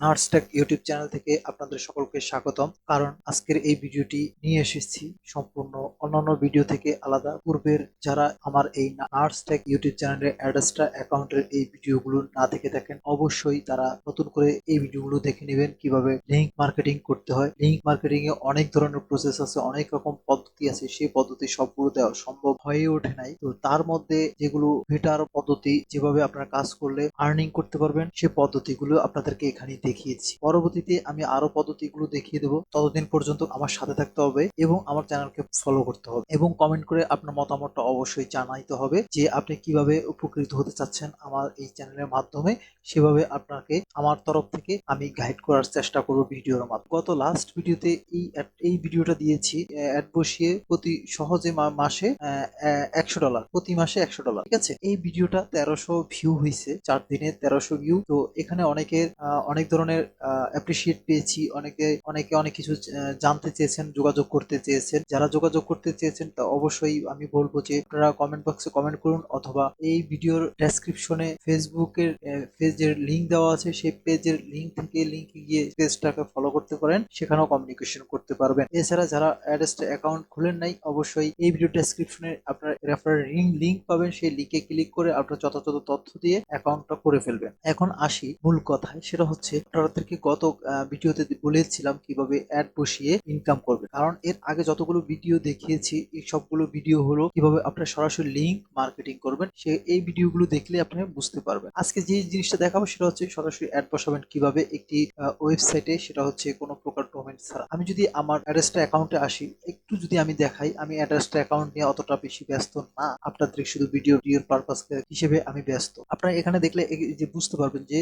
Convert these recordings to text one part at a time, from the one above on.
নার্সটেক YouTube channel থেকে আপনাদের সকলকে স্বাগতম। কারণ আজকের এই ভিডিওটি নিয়ে এসেছি সম্পূর্ণ অন্যান্য ভিডিও থেকে আলাদা। পূর্বের যারা আমার এই নার্সটেক ইউটিউব চ্যানেলের অ্যাডাস্টা অ্যাকাউন্টের এই ভিডিওগুলো না দেখে থাকেন, অবশ্যই তারা নতুন করে এই ভিডিওগুলো দেখে নেবেন কীভাবে লিঙ্ক মার্কেটিং করতে হয়। লিঙ্ক মার্কেটিং এ অনেক ধরনের প্রসেস আছে, অনেক রকম পদ্ধতি আছে। সেই পদ্ধতি সবগুলো দেওয়া সম্ভব হয়ে ওঠে নাই। তো তার মধ্যে যেগুলো বেটার পদ্ধতি যেভাবে আপনারা কাজ করলে আর্নিং করতে পারবেন সেই পদ্ধতিগুলো আপনাদেরকে এখানে দেখিয়েছি। পরবর্তীতে আমি আরও পদ্ধতিগুলো দেখিয়ে দেবো। ততদিন পর্যন্ত আমার সাথে থাকতে হবে এবং আমার চ্যানেলকে ফলো করতে হবে এবং কমেন্ট করে আপনার মতামতটা অবশ্যই জানাইতে হবে যে আপনি কীভাবে উপকৃত হতে চাচ্ছেন আমার এই চ্যানেলের মাধ্যমে। সেভাবে আপনাকে আমার তরফ থেকে আমি গাইড করার চেষ্টা করব ভিডিওর মাধ্যমে। গত লাস্ট ভিডিওতে এই এই ভিডিওটা দিয়েছি। অ্যাড বসিয়ে প্রতি সহজে মাসে একশো ডলার প্রতি মাসে একশো ডলার ঠিক আছে? এই ভিডিওটা তেরোশো ভিউ হয়েছে চার দিনে তেরোশো ভিউ তো এখানে অনেকের অনেক অ্যাপ্রিসিয়েট পেয়েছি। অনেকে অনেকে অনেক কিছু জানতে চেয়েছেন, যোগাযোগ করতে চেয়েছেন। যারা যোগাযোগ করতে চেয়েছেন, তা অবশ্যই আমি বলব যে, আপনারা কমেন্ট বক্সে কমেন্ট করুন অথবা এই ভিডিওর ডেসক্রিপশনে ফেসবুকের পেজের লিঙ্ক দেওয়া আছে। সেই পেজের লিঙ্ক থেকে লিংকে গিয়ে পেজটাকে ফলো করতে পারেন। সেখানেও কমিউনিকেশন করতে পারবেন। এছাড়া যারা অ্যাড্রেসটা অ্যাকাউন্ট খুলেন নাই, অবশ্যই এই ভিডিও ডেসক্রিপশনে আপনার রেফারেল লিঙ্ক লিঙ্ক পাবেন। সেই লিঙ্কে ক্লিক করে আপনার যথাযথ তথ্য দিয়ে অ্যাকাউন্টটা করে ফেলবেন। এখন আসি মূল কথায়। সেটা হচ্ছে আপনাদেরকে গত ভিডিওতে বলেছিলাম কীভাবে অ্যাড বসিয়ে ইনকাম করবে। কারণ এর আগে যতগুলো ভিডিও দেখিয়েছি, এই সবগুলো ভিডিও হলো কীভাবে আপনারা সরাসরি লিঙ্ক মার্কেটিং করবেন, সে, এই ভিডিওগুলো দেখলে আপনি বুঝতে পারবেন। আজকে যে জিনিসটা দেখাবো সেটা হচ্ছে সরাসরি অ্যাড বসাবেন কীভাবে একটি ওয়েবসাইটে সেটা হচ্ছে কোনো ছাড়া আমি যদি আমার অ্যাড্রেসটা অ্যাকাউন্টে আসি, একটু যদি আমি দেখাই, আমি অ্যাড্রেসটা অ্যাকাউন্ট নিয়ে অতটা বেশি ব্যস্ত না। আপনার আপনাদের শুধু ভিডিও ভিডিওর পারপাস হিসেবে আমি ব্যস্ত। আপনারা এখানে দেখলে যে বুঝতে পারবেন যে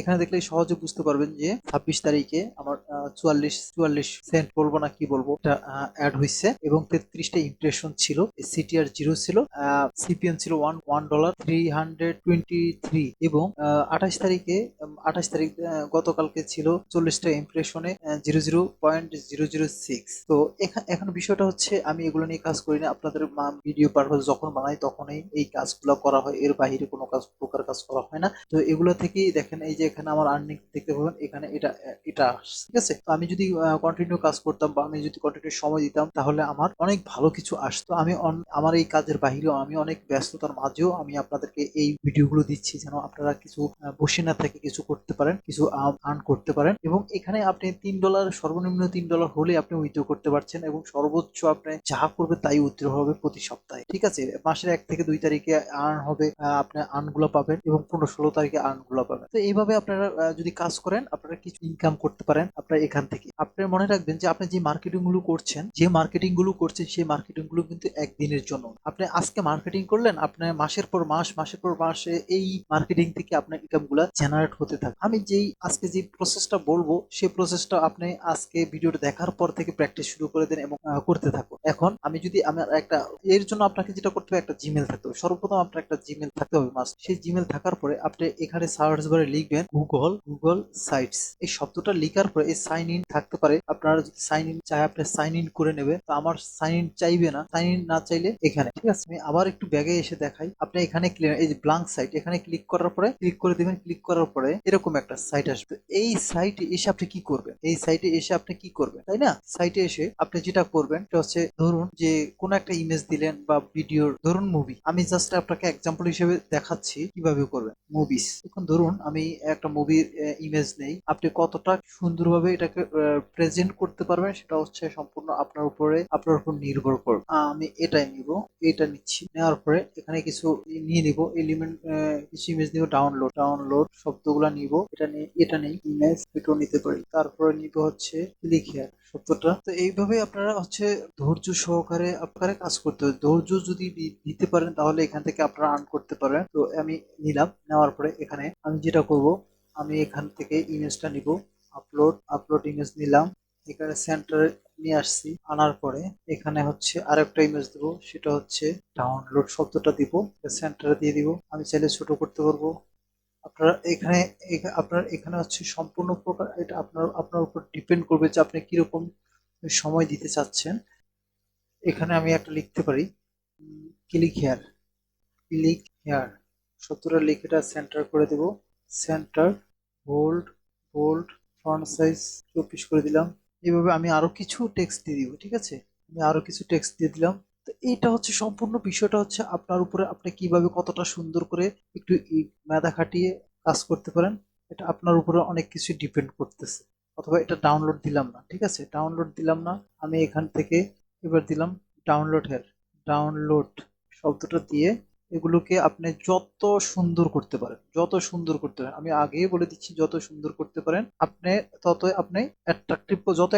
এখানে দেখলে সহজে বুঝতে পারবেন যে, ছাব্বিশ তারিখে আমার চুয়াল্লিশ চুয়াল্লিশ সেন্ট বলব না কি বলব, এটা অ্যাড হয়েছে এবং তেত্রিশটা ইমপ্রেশন ছিল সিটিআর জিরো ছিল সিপিএন ছিল one one dollar three hundred twenty three এবং আঠাশ তারিখে আঠাশ তারিখ গতকালকে ছিল চল্লিশটা ইমপ্রেশনে zero zero point zero zero six তো এখানে এখন বিষয়টা হচ্ছে, আমি এগুলো নিয়ে কাজ করি না, আপনাদের ভিডিও পারপাস যখন বানাই তখনই এই কাজগুলো করা হয়, এর বাইরে কোনো কাজ, প্রকার কাজ করা হয় না। তো এগুলো থেকেই দেখেন, এই যে এখানে আমার আর্নিং দেখতে পাবেন, এখানে এটা এটা ঠিক আছে? তো আমি যদি কন্টিনিউ কাজ করতাম বা আমি যদি কন্টিনিউ সময় দিতাম তাহলে আমার অনেক ভালো কিছু আসতো। আমি আমার এই কাজের বাহিরেও আমি অনেক ব্যস্ততার মাঝেও আমি আপনাদেরকে এই ভিডিওগুলো দিচ্ছি যেন আপনারা কিছু বসে না থেকে কিছু করতে পারেন কিছু আর্ন করতে পারেন এবং এখানে আপনি তিন ডলার সর্বনিম্ন তিন ডলার হলে আপনি উইথড্র করতে পারছেন এবং সর্বোচ্চ আপনি যা করবে তাই উইথড্র হবে প্রতি সপ্তাহে। ঠিক আছে? মাসের এক থেকে দুই তারিখে আর্ন হবে আহ, আপনি আর্নগুলো পাবেন এবং পনেরো ষোলো তারিখে আর্নগুলো পাবেন। তো এইভাবে আপনারা যদি কাজ করেন আপনারা কিছু ইনকাম করতে পারেন আপনারা এখান থেকে। আপনারা মনে রাখবেন যে আপনি যে মার্কেটিংগুলো করছেন, যে মার্কেটিংগুলো করছেন, সেই মার্কেটিংগুলো কিন্তু একদিনের জন্য। আপনি আজকে মার্কেটিং করলেন আপনার মাসের পর মাস, মাসের পর মাসে এই মার্কেটিং থেকে আপনার ইনকামগুলা জেনারেট হতে থাকে। আমি যেই আজকে যে প্রসেসটা বলব, সেই প্রসেসটা আপনি আজকে ভিডিওটা দেখার পর থেকে প্র্যাকটিস শুরু করে দেন এবং করতে থাকুন। এখন আমি যদি আমার একটা, এর জন্য আপনাকে যেটা করতে হবে, একটা জিমেল থাকতে হবে। সর্বপ্রথম আপনার একটা জিমেল থাকতে হবে মাস্ট সেই জিমেল থাকার পরে আপনি এখানে সার্চ বারে লিখবেন গুগল গুগল সাইটস এই শব্দটা লিখার পরে এই সাইন ইন থাকতে পারে। আপনারা যদি সাইন ইন চাই আপনি সাইন ইন করে নেবে। তো আমার সাইন ইন চাইবে না। সাইন ইন না চাইলে এখানে। ঠিক আছে? আমি আবার একটু ব্যাগে এসে দেখাই। আপনি এখানে এই যে ব্লাঙ্ক সাইট এখানে ক্লিক করার পরে ক্লিক করে দিবেন। ক্লিক করার পরে এরকম একটা সাইট আসবে। এই সাইটে এসে আপনি কি করবেন? এই সাইটে এসে আপনি কি করবেন? তাই না? সাইটে এসে আপনি যেটা করবেন, সেটা হচ্ছে ধরুন যে কোন একটা ইমেজ দিলেন বা ভিডিওর ধরুন মুভি আমি জাস্ট আপনাকে এক্সাম্পল হিসেবে দেখাচ্ছি কীভাবে করবেন। মুভিস এখন ধরুন আমি একটা মুভির ইমেজ নেই। আপনি কতটা সুন্দরভাবে এটাকে প্রেজেন্ট করতে পারবেন, সেটা হচ্ছে সম্পূর্ণ আপনার উপরে, আপনার উপর নির্ভর করবে। আমি এটাই নিব, এটা নিচ্ছি। নেওয়ার পরে এখানে কিছু নিয়ে নিব এলিমেন্ট কিছু ইমেজ নিব ডাউনলোড ডাউনলোড শব্দগুলা নিব, এটা নিয়ে, এটা নেই ইমেজ এটাও নিতে পারি। তারপরে নিব হচ্ছে ক্লিক হেয়ার শব্দটা। তো এইভাবে আপনারা হচ্ছে ধৈর্য সহকারে, আপনারা কাজ করতে হবে। ধৈর্য যদি দিতে পারেন, তাহলে এখান থেকে আপনারা আর্ন করতে পারেন তো আমি নিলাম, নেওয়ার পরে এখানে আমি যেটা করব, আমি এখান থেকে ইমেজটা নিব। আপলোড আপলোড ইমেজ নিলাম। এখানে সেন্টারে নিয়ে আসছি, আনার পরে এখানে হচ্ছে আরেকটা ইমেজ দিব, সেটা হচ্ছে ডাউনলোড শব্দটা দিব সেন্টারে দিয়ে দিব। আমি চাইলে ছোট করতে পারব। আপনারা এখানে, এখা- আপনার এখানে হচ্ছে সম্পূর্ণ প্রকার, এটা আপনার আপনার উপর ডিপেন্ড করবে যে আপনি কীরকম সময় দিতে চাচ্ছেন। এখানে আমি একটা লিখতে পারি ক্লিক হেয়ার ক্লিক হেয়ার শব্দটা লিখেটা সেন্টার করে দেব। Centre hold bold font size চব্বিশ করে দিলাম। এইভাবে আমি আরও কিছু টেক্সট দিয়ে দিব, ঠিক আছে? আমি আরও কিছু টেক্সট দিয়ে দিলাম। তো এইটা হচ্ছে সম্পূর্ণ বিষয়টা হচ্ছে আপনার উপরে আপনি কীভাবে কতটা সুন্দর করে একটু মেধা খাটিয়ে কাজ করতে পারেন, এটা আপনার উপরে অনেক কিছু ডিপেন্ড করতেছে। অথবা এটা ডাউনলোড দিলাম না, ঠিক আছে? ডাউনলোড দিলাম না, আমি এখান থেকে এবার দিলাম ডাউনলোড হেয়ার ডাউনলোড শব্দটা দিয়ে এগুলোকে আপনি যত সুন্দর করতে পারেন, যত সুন্দর করতে পারেন, আমি আগেই বলে দিচ্ছি যত সুন্দর করতে পারেন, আপনি তত আপনি অ্যাট্রাকটিভ যত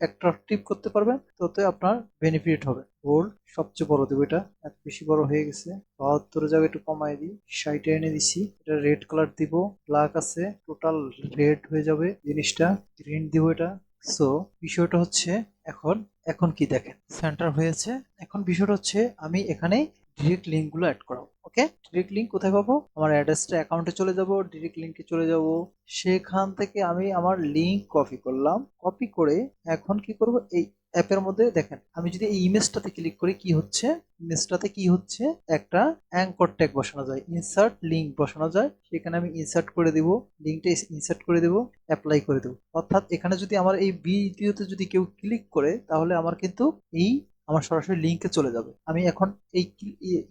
অ্যাট্রাকটিভ করতে পারবেন তত আপনার বেনিফিট হবে। বোল্ড সবচেয়ে বড় দেবো এটা, এত বেশি বড় হয়ে গেছে। বাহাত্তর জায়গায় একটু কমাই দিই, ষাটে এনে দিছি, এটা রেড কালার দিব ব্ল্যাক আছে টোটাল রেড হয়ে যাবে জিনিসটা গ্রিন দিব এটা। সো বিষয়টা হচ্ছে এখন এখন কি দেখেন? সেন্টার হয়েছে, এখন বিষয়টা হচ্ছে আমি এখানে ডিরেক্ট লিঙ্কগুলো অ্যাড করাবো ওকে ডিরেক্ট লিঙ্ক কোথায় পাবো? আমার অ্যাড্রেসটা অ্যাকাউন্টে চলে যাব ডিরেক্ট লিঙ্কে চলে যাব। সেখান থেকে আমি আমার লিঙ্ক কপি করলাম। কপি করে এখন কি করব? এই অ্যাপের মধ্যে দেখেন, আমি যদি এই ইমেজটাতে ক্লিক করি, কি হচ্ছে? ইমেজটাতে কি হচ্ছে? একটা অ্যাঙ্কর ট্যাগ বসানো যায় ইনসার্ট লিঙ্ক বসানো যায়। সেখানে আমি ইনসার্ট করে দিব লিঙ্কটা ইনসার্ট করে দেব অ্যাপ্লাই করে দেব। অর্থাৎ এখানে যদি আমার এই ভিডিওতে যদি কেউ ক্লিক করে, তাহলে আমার কিন্তু এই আমার সরাসরি লিঙ্কে চলে যাবে। আমি এখন এই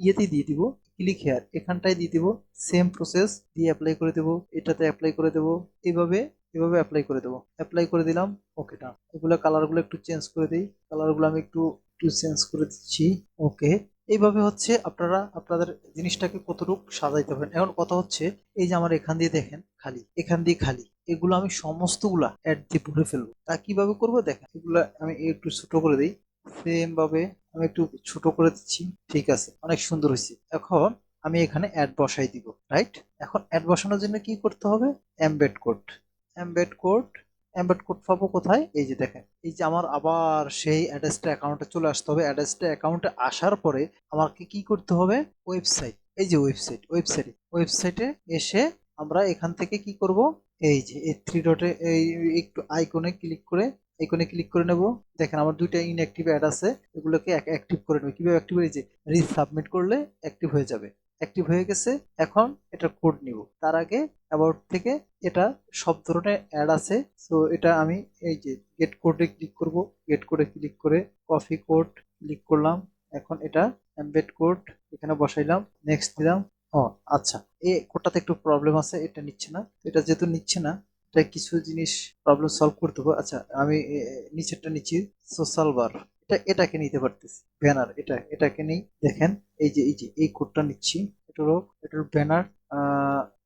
ইয়ে- দিয়ে দিব ক্লিক হেয়ার এখানটায় দিয়ে দিব সেম প্রসেস দিয়ে অ্যাপ্লাই করে দেব, এটাতে অ্যাপ্লাই করে দেব এইভাবে এভাবে অ্যাপ্লাই করে দেবো। অ্যাপ্লাই করে দিলাম ওকে ডান এগুলো কালারগুলো একটু চেঞ্জ করে দিই কালারগুলো আমি একটু একটু চেঞ্জ করে দিচ্ছি ওকে এইভাবে হচ্ছে আপনারা, আপনাদের জিনিসটাকে কতটুকু সাজাইতে পারেন। এখন কথা হচ্ছে, এই যে আমার এখান দিয়ে দেখেন, খালি, এখান দিয়ে খালি, এগুলো আমি সমস্তগুলা অ্যাড দিয়ে ভরে ফেলব। তা কীভাবে করব? দেখেন, এগুলো আমি একটু ছোট করে দিই। সেম ভাবে আমি একটু ছোট করে দিচ্ছি। ঠিক আছে, অনেক সুন্দর হয়েছে। এখন আমি এখানে অ্যাড বসাই দিব রাইট এখন অ্যাড বসানোর জন্য কি করতে হবে? Embed code embed code embed code পাবো কোথায়? এই যে দেখেন, এই যে আমার আবার সেই অ্যাড্রেসটা অ্যাকাউন্টে চলে আসতে হবে। অ্যাড্রেসটা অ্যাকাউন্টে আসার পরে আমাকে কি করতে হবে? ওয়েবসাইট এই যে ওয়েবসাইট ওয়েবসাইটে ওয়েবসাইটে এসে আমরা এখান থেকে কি করব? এই যে এই থ্রি ডটে এই একটু আইকনে ক্লিক করে আইকনে ক্লিক করে নেব। দেখেন আমার দুইটা ইনঅ্যাক্টিভ অ্যাড আছে, এগুলোকে অ্যাক্টিভ করে নেব। কীভাবে অ্যাক্টিভ হয়ে যে রিসাবমিট করলে অ্যাক্টিভ হয়ে যাবে। অ্যাক্টিভ হয়ে গেছে, এখন এটা কোড নিব। তার আগে অ্যাবাউট থেকে এটা সব ধরনের অ্যাড আছে। সো এটা আমি এই যে গেট কোডে ক্লিক করব। গেট কোডে ক্লিক করে কফি কোড ক্লিক করলাম। এখন এটা এমবেড কোড এখানে বসাইলাম। নেক্সট দিলাম। ও আচ্ছা। এই কোডটাতে একটু প্রবলেম আছে, এটা নিচ্ছে না। এটা যেহেতু নিচ্ছে না এটা কিছু জিনিস প্রবলেম সলভ করতে হবে। আচ্ছা আমি নিচেরটা নিচ্ছি। সোশ্যাল বার এটা, এটাকে নিতে পারতেছি। ব্যানার এটা, এটাকে নেই। দেখেন, এই যে এই যে, এই কোডটা নিচ্ছি। এটা এটারও এটার ব্যানার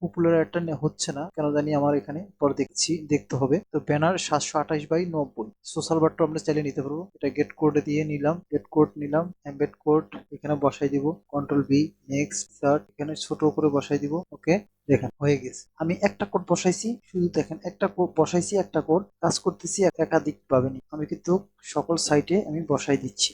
পপুলার একটা হচ্ছে না। কেন জানি আমার এখানে পরে দেখছি, দেখতে হবে। তো ব্যানার সাতশো আঠাশ বাই নব্বই। সোশ্যাল বারটা আমরা চাইলে নিতে পারব। এটা গেট কোড দিয়ে নিলাম। গেট কোড নিলাম। এমবেড কোড এখানে বসাই দিব। কন্ট্রোল বি নেক্সট সার্চ এখানে ছোট করে বসাই দিব। ওকে দেখেন, হয়ে গেছে। আমি একটা কোড বসাইছি। শুধু দেখেন, একটা কোড বসাইছি একটা কোড কাজ করতেছি একাধিক পাবেনি আমি কিন্তু সকল সাইটে আমি বসাই দিচ্ছি।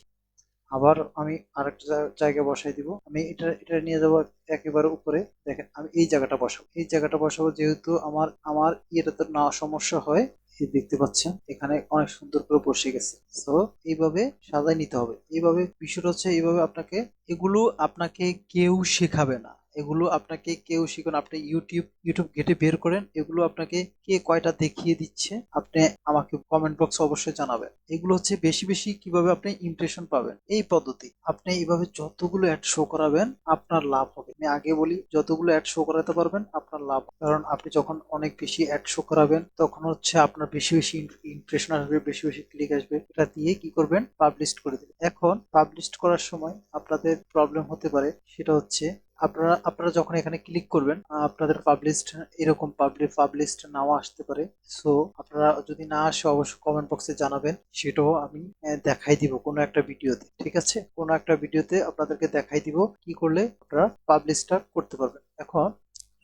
আবার আমি আরেকটা জা- জায়গায় বসাই দিব। আমি এটা এটা নিয়ে যাব একেবারে উপরে। দেখেন, আমি এই জায়গাটা বসাবো। এই জায়গাটা বসাবো যেহেতু আমার আমার ইয়েটা তো না সমস্যা হয়। দেখতে পাচ্ছেন, এখানে অনেক সুন্দর করে বসে গেছে। তো এইভাবে সাজায় নিতে হবে। এইভাবে বিষয়টা হচ্ছে, এইভাবে আপনাকে, এগুলো আপনাকে কেউ শেখাবে না। এগুলো আপনাকে কেউ শিখুন। আপনি ইউটিউব ইউটিউব ঘেটে বের করেন, এগুলো আপনাকে কে কয়টা দেখিয়ে দিচ্ছে, আপনি আমাকে কমেন্ট বক্সে অবশ্যই জানাবেন। এগুলো হচ্ছে বেশি বেশি কীভাবে আপনি ইমপ্রেশন পাবেন। এই পদ্ধতি, আপনি এইভাবে যতগুলো অ্যাড শো করাবেন, আপনার লাভ হবে। আমি আগে বলি, যতগুলো অ্যাড শো করাতে পারবেন, আপনার লাভ কারণ আপনি যখন অনেক বেশি অ্যাড শো করাবেন, তখন হচ্ছে আপনার বেশি বেশি ইমপ্রেশন আসবে, বেশি বেশি ক্লিক আসবে। এটা দিয়ে কি করবেন? পাবলিশ করে দেবেন। এখন পাবলিশ করার সময় আপনাদের প্রবলেম হতে পারে, সেটা হচ্ছে আপনারা আপনারা যখন এখানে ক্লিক করবেন আপনাদের পাবলিশড এরকম পাবলিক পাবলিশড নাও আসতে পারে। সো আপনারা যদি না আসে, অবশ্যই কমেন্ট বক্সে জানাবেন। সেটাও আমি দেখাই দিব কোনো একটা ভিডিওতে, ঠিক আছে? কোনো একটা ভিডিওতে আপনাদেরকে দেখাই দিব কি করলে আপনারা পাবলিশটা করতে পারবেন। এখন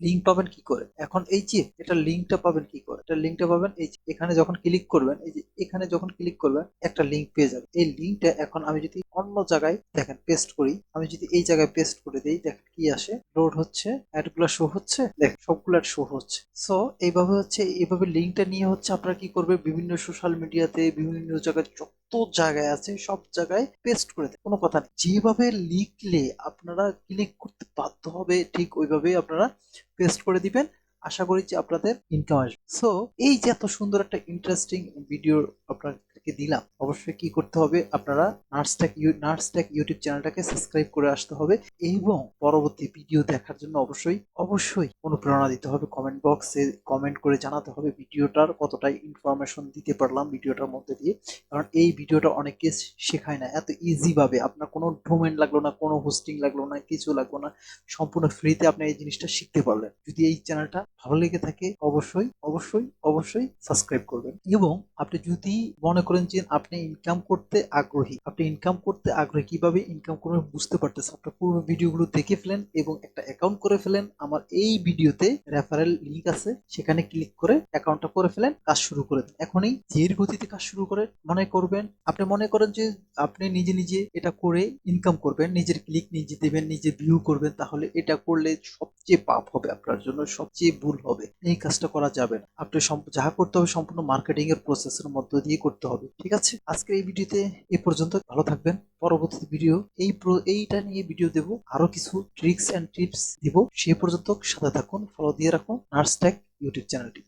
লিঙ্ক পাবেন কি করে? এখন এই যে, এটা লিঙ্কটা পাবেন কি করে? এটা লিঙ্কটা পাবেন এই এখানে যখন ক্লিক করবেন, এই যে, এখানে যখন ক্লিক করবেন, একটা লিঙ্ক পেয়ে যাবেন। এই লিঙ্কটা এখন আমি যদি অন্য জায়গায় দেখেন পেস্ট করি, আমি যদি এই জায়গায় পেস্ট করে দিই, দেখেন কি আসে? লোড হচ্ছে অ্যাডগুলো শো হচ্ছে, দেখেন সবগুলো শো হচ্ছে। সো এইভাবে হচ্ছে, এইভাবে লিঙ্কটা নিয়ে হচ্ছে আপনারা কি করবে? বিভিন্ন সোশ্যাল মিডিয়াতে বিভিন্ন জায়গায় যত জায়গায় আছে, সব জায়গায় পেস্ট করে দেয় কোনো কথা নেই। যেভাবে লিখলে আপনারা ক্লিক করতে বাধ্য হবে, ঠিক ওইভাবেই আপনারা পেস্ট করে দিবেন। আশা করি যে আপনাদের ইনকাম আসবে সো এই যে এত সুন্দর একটা ইন্টারেস্টিং ভিডিও আপনাদেরকে দিলাম, অবশ্যই কি করতে হবে? আপনারা নার্সটেক নার্সটেক ইউটিউব চ্যানেলটাকে সাবস্ক্রাইব করে আসতে হবে এবং পরবর্তী ভিডিও দেখার জন্য অবশ্যই অবশ্যই অনুপ্রেরণা দিতে হবে। কমেন্ট বক্সে কমেন্ট করে জানাতে হবে ভিডিওটার কতটাই ইনফরমেশন দিতে পারলাম ভিডিওটার মধ্যে দিয়ে। কারণ এই ভিডিওটা অনেকে শেখায় না, এত ইজিভাবে আপনার কোনো ডোমেন লাগল না, কোনো হোস্টিং লাগল না, কিছু লাগল না, সম্পূর্ণ ফ্রিতে আপনি এই জিনিসটা শিখতে পারলেন। যদি এই চ্যানেলটা ভালো লেগে থাকে, অবশ্যই অবশ্যই অবশ্যই সাবস্ক্রাইব করবেন। এবং আপনি যদি মনে করেন যে আপনি ইনকাম করতে আগ্রহী। আপনি ইনকাম করতে আগ্রহী, কীভাবে ইনকাম করবেন বুঝতে পারতেছেন। আপনার পূর্ব ভিডিওগুলো দেখে ফেলেন এবং একটা অ্যাকাউন্ট করে ফেলেন। আমার এই ভিডিওতে রেফারেল লিংক আছে, সেখানে ক্লিক করে অ্যাকাউন্টটা করে ফেলেন, কাজ শুরু করে দেন। এখনই ধীর গতিতে কাজ শুরু করে, মনে করবেন, আপনি মনে করেন যে আপনি নিজে নিজে এটা করে ইনকাম করবেন, নিজের ক্লিক নিজে দেবেন, নিজে ভিউ করবেন, তাহলে এটা করলে সবচেয়ে পাপ হবে, আপনার জন্য সবচেয়ে ভুল হবে। এই কাজটা করা যাবে না। আপনি যাহা করতে হবে সম্পূর্ণ মার্কেটিং এর প্রসেসের মধ্য দিয়ে করতে হবে। ঠিক আছে? আজকে এই ভিডিওতে এ পর্যন্ত, ভালো থাকবেন। পরবর্তী ভিডিও, এই এইটা নিয়ে ভিডিও দেব, আরও কিছু ট্রিক্স এন্ড টিপস দিব। সে পর্যন্ত সাথে থাকুন ফলো দিয়ে রাখুন নার্স ইউটিউব চ্যানেলটি